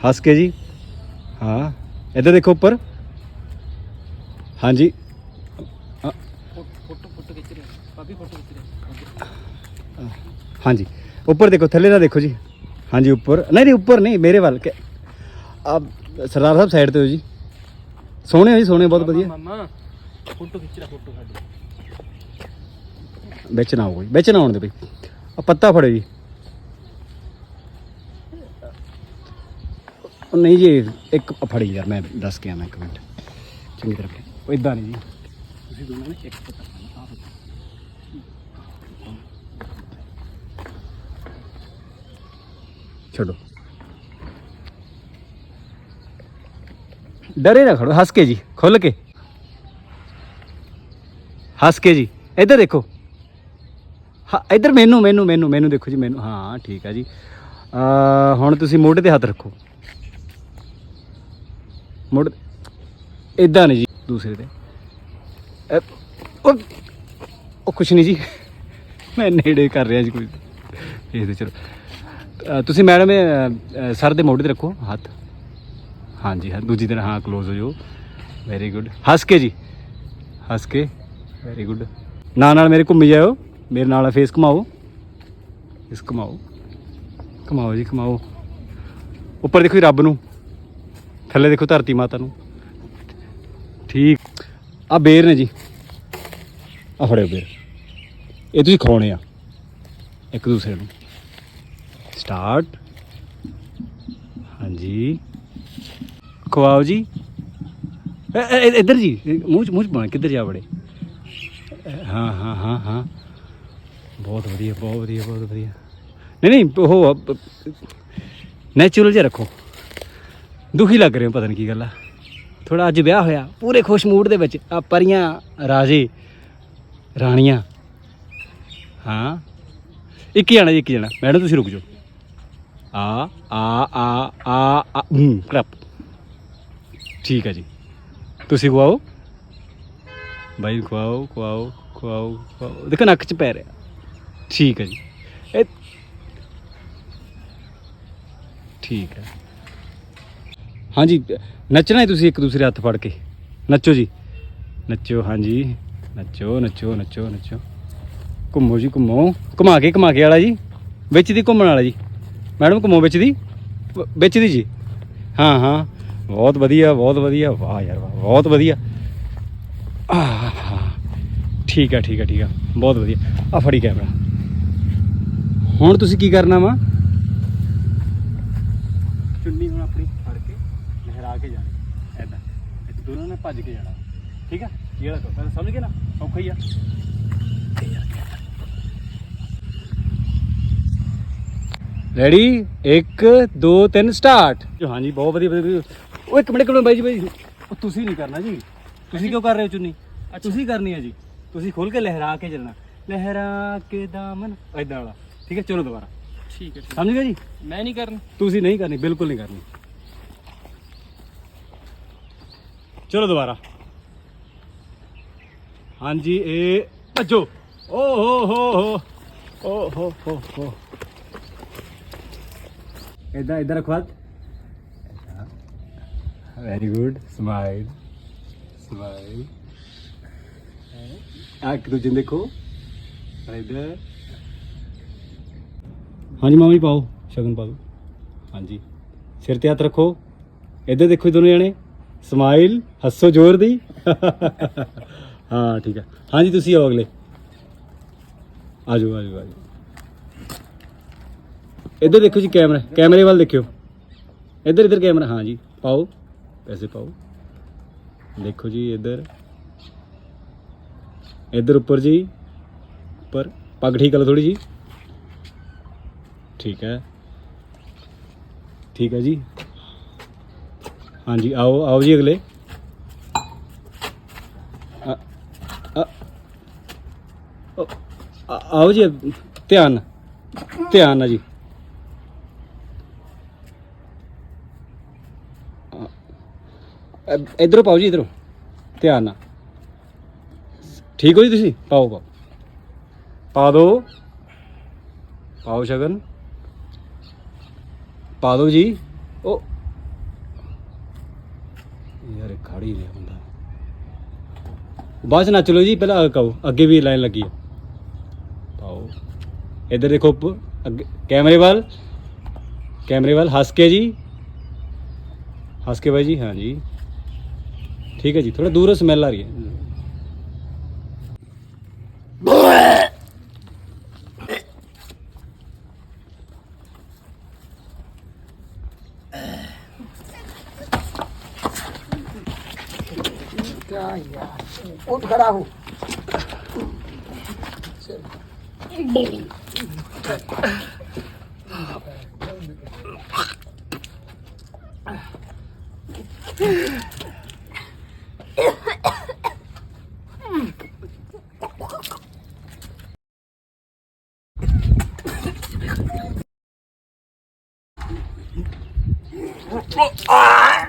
ਹੱਸ ਕੇ ਜੀ। ਹਾਂ ਇੱਧਰ ਦੇਖੋ ਉੱਪਰ। ਹਾਂਜੀ। ਫੋਟੋ ਫੋਟੋ ਖਿੱਚ ਰਿਹਾ ਭਾਬੀ ਫੋਟੋ ਖਿੱਚ ਰਿਹਾ ਹਾਂਜੀ। ਉੱਪਰ ਦੇਖੋ ਥੱਲੇ ਨਾ ਦੇਖੋ ਜੀ। ਹਾਂਜੀ ਉੱਪਰ। ਨਹੀਂ ਨਹੀਂ ਉੱਪਰ ਨਹੀਂ ਮੇਰੇ ਵੱਲ। ਕਿ ਆ ਸਰਦਾਰ ਸਾਹਿਬ ਸਾਈਡ ਤੇ ਹੋ ਜੀ। ਸੋਹਣੇ ਹੋ ਜੀ ਸੋਹਣੇ ਬਹੁਤ ਵਧੀਆ। ਮਾਮਾ ਫੋਟੋ ਖਿੱਚ ਰਿਹਾ ਫੋਟੋ ਸਾਡੀ। ਵਿੱਚ ਨਾ ਆਓ ਕੋਈ। ਵਿੱਚ ਨਾ ਆਉਣ ਦੇ ਬਈ। ਆ ਪੱਤਾ ਫੜੋ ਜੀ। ਉਹ ਨਹੀਂ ਜੀ ਇੱਕ ਫੜੀ ਯਾਰ ਮੈਂ ਦੱਸ ਕੇ ਆਵਾਂ ਇੱਕ ਮਿੰਟ। ਚੰਗੀ ਤਰ੍ਹਾਂ ਉਹ ਇਦਾਂ ਨਹੀਂ ਜੀ। ਤੁਸੀਂ ਦੋਨਾਂ ਨੇ ਇੱਕ ਆਹ ਛੱਡੋ। ਡਰੇ ਨਾ ਖੜੋ ਹੱਸ ਕੇ ਜੀ ਖੁੱਲ ਕੇ। ਹੱਸ ਕੇ ਜੀ ਇੱਧਰ ਦੇਖੋ। ਹਾਂ ਇੱਧਰ ਮੈਨੂੰ ਮੈਨੂੰ ਮੈਨੂੰ ਮੈਨੂੰ ਦੇਖੋ ਜੀ ਮੈਨੂੰ। ਹਾਂ ਠੀਕ ਆ ਜੀ। ਹੁਣ ਤੁਸੀਂ ਮੋਢੇ ਤੇ ਹੱਥ ਰੱਖੋ। ਮੁੜ ਇਦਾਂ ਨਹੀਂ ਜੀ, ਦੂਸਰੇ ਤੇ। ਉਹ ਉਹ ਕੁਛ ਨਹੀਂ ਜੀ। ਮੈਂ ਨੇੜੇ ਕਰ ਰਿਹਾ ਜੀ ਕੋਈ। ਇਹ ਤੇ ਚਲੋ। ਤੁਸੀਂ ਮੈਡਮ ਸਰ ਦੇ ਮੋਢੇ ਤੇ ਰੱਖੋ, ਹੱਥ। ਹਾਂਜੀ, ਹਾਂ, ਦੂਜੀ ਦਿਨ ਹਾਂ ক্লোਜ਼ ਹੋ ਜਾਓ। ਵੈਰੀ ਗੁੱਡ ਹੱਸ ਕੇ ਜੀ। ਹੱਸ ਕੇ। ਵੈਰੀ ਗੁੱਡ ਨਾਲ ਨਾਲ ਮੇਰੇ ਘੁੰਮੀ ਜਾਓ ਮੇਰੇ ਨਾਲ ਫੇਸ ਘੁਮਾਓ। ਇਸ ਘੁਮਾਓ। ਘੁਮਾਓ ਜੀ, ਘੁਮਾਓ। ਉੱਪਰ ਦੇਖੋ ਜੀ, ਰੱਬ ਨੂੰ। ਥੱਲੇ ਦੇਖੋ ਧਰਤੀ ਮਾਤਾ ਨੂੰ। ਠੀਕ। ਆ ਬੇਰ ਨੇ ਜੀ। ਆ ਫੜਿਓ ਬੇਰ। ਇਹ ਤੁਸੀਂ ਖਾਣੇ ਆ। ਇੱਕ ਦੂਸਰੇ ਨੂੰ। ਸਟਾਰਟ ਹਾਂਜੀ। ਖਵਾਓ ਜੀ। ਇੱਧਰ ਜੀ। ਮੂੰਹ ਚ ਮੂੰਹ ਚ ਬਣ ਕਿੱਧਰ ਜਾ ਬੜੇ ਹਾਂ ਹਾਂ ਹਾਂ ਹਾਂ। ਬਹੁਤ ਵਧੀਆ ਬਹੁਤ ਵਧੀਆ ਬਹੁਤ ਵਧੀਆ। ਨਹੀਂ ਨਹੀਂ, ਉਹ ਨੈਚੁਰਲ ਜਿਹਾ ਰੱਖੋ। ਦੁਖੀ ਲੱਗ ਰਹੇ ਹੋ, ਪਤਾ ਨਹੀਂ ਕੀ ਗੱਲ ਆ। ਥੋੜਾ ਅੱਜ ਵਿਆਹ ਹੋਇਆ, ਪੂਰੇ ਖੁਸ਼ ਮੂਡ ਦੇ ਵਿੱਚ ਆ ਪਰੀਆਂ, ਰਾਜੇ, ਰਾਣੀਆਂ। ਹਾਂ। ਇੱਕ ਹੀ ਜਾਣਾ ਜੀ, ਇੱਕ ਹੀ ਜਾਣਾ। ਮੈਡਮ, ਤੁਸੀਂ ਰੁਕ ਜਾਓ। ਆ ਆ ਆ ਆ ਆ, ਹੂੰ ਕਲੱਪ ਠੀਕ ਹੈ ਜੀ। ਤੁਸੀਂ ਖਵਾਓ ਬਾਈ ਖਵਾਓ ਖਵਾਓ ਖਵਾਓ ਖਵਾਓ ਦੇਖੋ, ਨੱਕ 'ਚ ਪੈ ਰਿਹਾ। ਠੀਕ ਹੈ ਜੀ। ਇਹ ਠੀਕ ਹੈ ਹਾਂਜੀ, ਨੱਚਣਾ ਹੈ ਤੁਸੀਂ ਇੱਕ ਦੂਸਰੇ ਹੱਥ ਫੜ ਕੇ। ਨੱਚੋ ਜੀ। ਨੱਚੋ, ਹਾਂਜੀ। ਨੱਚੋ ਨੱਚੋ ਨੱਚੋ ਨੱਚੋ। ਘੁੰਮੋ ਜੀ, ਘੁੰਮੋ। ਘੁਮਾ ਕੇ ਘੁਮਾ ਕੇ ਵਾਲਾ ਜੀ। ਵਿੱਚ ਦੀ ਘੁੰਮਣ ਵਾਲਾ ਜੀ। ਮੈਡਮ, ਘੁੰਮੋ ਵਿੱਚ ਦੀ ਵਿੱਚ ਦੀ ਜੀ। ਹਾਂ ਹਾਂ। ਬਹੁਤ ਵਧੀਆ ਬਹੁਤ ਵਧੀਆ। ਵਾਹ ਯਾਰ, ਵਾਹ। ਬਹੁਤ ਵਧੀਆ। ਠੀਕ ਆ ਠੀਕ ਆ ਠੀਕ ਆ। ਬਹੁਤ ਵਧੀਆ। ਆ ਫੜੀ ਕੈਮਰਾ। ਹੁਣ ਤੁਸੀਂ ਕੀ ਕਰਨਾ ਵਾ? ਚੁੰਨੀ ਹੁਣ ਆਪਣੀ ਕੇ ਕੇ ਜਾਣੀ। ਐਦਾਂ ਇਹ ਦੋਨਾਂ ਨੇ ਭੱਜ ਕੇ ਜਾਣਾ। ਠੀਕ ਆ? ਵਾਲਾ ਕਰੋ ਸਮਝ ਗਏ ਨਾ? ਔਖਾ ਹੀ ਆ। ਰੈਡੀ 1 2 3 ਸਟਾਰਟ ਹਾਂਜੀ ਬਹੁਤ ਵਧੀਆ ਵਧੀਆ ਉਹ ਇੱਕ ਮਿੰਟ ਕਰੋ ਬਾਈ ਜੀ ਬਾਈ। ਉਹ ਤੁਸੀਂ ਨਹੀਂ ਕਰਨਾ ਜੀ। ਤੁਸੀਂ ਕਿਉਂ ਕਰ ਰਹੇ ਹੋ ਚੁੰਨੀ? ਤੁਸੀਂ ਕਰਨੀ ਹੈ ਜੀ। ਤੁਸੀਂ ਖੋਲ ਕੇ ਲਹਿਰਾ ਕੇ ਚੱਲਣਾ। ਲਹਿਰਾ ਕੇ ਦਾਮਨ। ਐਦਾਂ ਵਾਲਾ। ਠੀਕ ਹੈ ਚਲੋ ਦੁਬਾਰਾ। ਠੀਕ ਹੈ। ਸਮਝ ਗਏ ਜੀ? ਮੈਂ ਨਹੀਂ ਕਰਨੀ। ਤੁਸੀਂ ਨਹੀਂ ਕਰਨੀ ਬਿਲਕੁਲ ਨਹੀਂ ਕਰਨੀ। ਚਲੋ ਦੁਬਾਰਾ। ਹਾਂਜੀ, ਇਹ ਭੱਜੋ। ਓ ਹੋ ਹੋ ਹੋ। ਓ ਹੋ ਹੋ ਹੋ। ਇਦਾਂ ਇਦਾਂ ਰੱਖੋ ਵੈਰੀ ਗੁੱਡ ਸਮਾਈਲ ਸਮਾਈਲ ਆ ਇੱਕ ਦੂਜੇ ਨੂੰ ਦੇਖੋ। ਇਧਰ ਹਾਂਜੀ, ਮਾਮੀ ਪਾਓ, ਸ਼ਗਨ ਪਾ ਦਿਓ। ਹਾਂਜੀ। ਸਿਰ ਤੇ ਹੱਥ ਰੱਖੋ। ਇੱਧਰ ਦੇਖੋ ਜੀ ਦੋਨੋਂ ਜਣੇ। ਸਮਾਈਲ, ਹੱਸੋ ਜ਼ੋਰ ਦੀ। ਹਾਂ, ਠੀਕ ਹੈ। ਹਾਂਜੀ ਤੁਸੀਂ ਆਓ ਅਗਲੇ। ਆਜੋ ਆਜੋ ਆਜੋ। ਇੱਧਰ ਦੇਖੋ ਜੀ ਕੈਮਰਾ। ਕੈਮਰੇ ਵੱਲ ਦੇਖਿਓ। ਇੱਧਰ ਇੱਧਰ ਕੈਮਰਾ। ਹਾਂ ਜੀ, ਪਾਓ। ਪੈਸੇ ਪਾਓ। ਦੇਖੋ ਜੀ, ਇੱਧਰ। ਇੱਧਰ ਉੱਪਰ ਜੀ। ਉੱਪਰ। ਪੱਗ ਠੀਕ ਕਰ ਲਓ ਥੋੜੀ ਜੀ। ਠੀਕ ਹੈ। ਠੀਕ ਹੈ ਜੀ। ਹਾਂਜੀ ਆਓ ਆਓ ਜੀ ਅਗਲੇ ਆ- ਆ- ਆ- ਆ- ਆਓ ਜੀ ਧਿਆਨ ਨਾਲ। ਧਿਆਨ ਨਾਲ ਜੀ ਆ- ਇ- ਇੱਧਰੋਂ ਪਾਓ ਜੀ ਇੱਧਰੋਂ ਧਿਆਨ ਨਾਲ ਠੀਕ ਹੋ ਜੀ ਤੁਸੀਂ ਪਾਓ ਪਾਓ ਪਾ ਦਿਓ ਪਾਓ ਸ਼ਗਨ ਪਾ ਦਿਓ ਜੀ ਉਹ ਯਾਰ, ਇਹ ਖੜ ਹੀ ਬਾਅਦ ਚ ਨੱਚ ਲਓ ਜੀ, ਪਹਿਲਾਂ ਅੱਗੇ ਕਹੋ ਅੱਗੇ ਵੀ ਲਾਈਨ ਲੱਗੀ ਆ। ਪਾਓ। ਇੱਧਰ ਦੇਖੋ ਅੱਗੇ ਕੈਮਰੇ ਵੱਲ। ਕੈਮਰੇ ਵੱਲ, ਹੱਸ ਕੇ ਜੀ। ਹੱਸ ਕੇ ਬਾਈ ਜੀ, ਹਾਂ ਜੀ। ਠੀਕ ਹੈ ਜੀ ਥੋੜਾ ਦੂਰੋਂ ਸਮੈਲ ਆ ਰਹੀ ਹੈ। 야, 옷 가라고. 어, 아!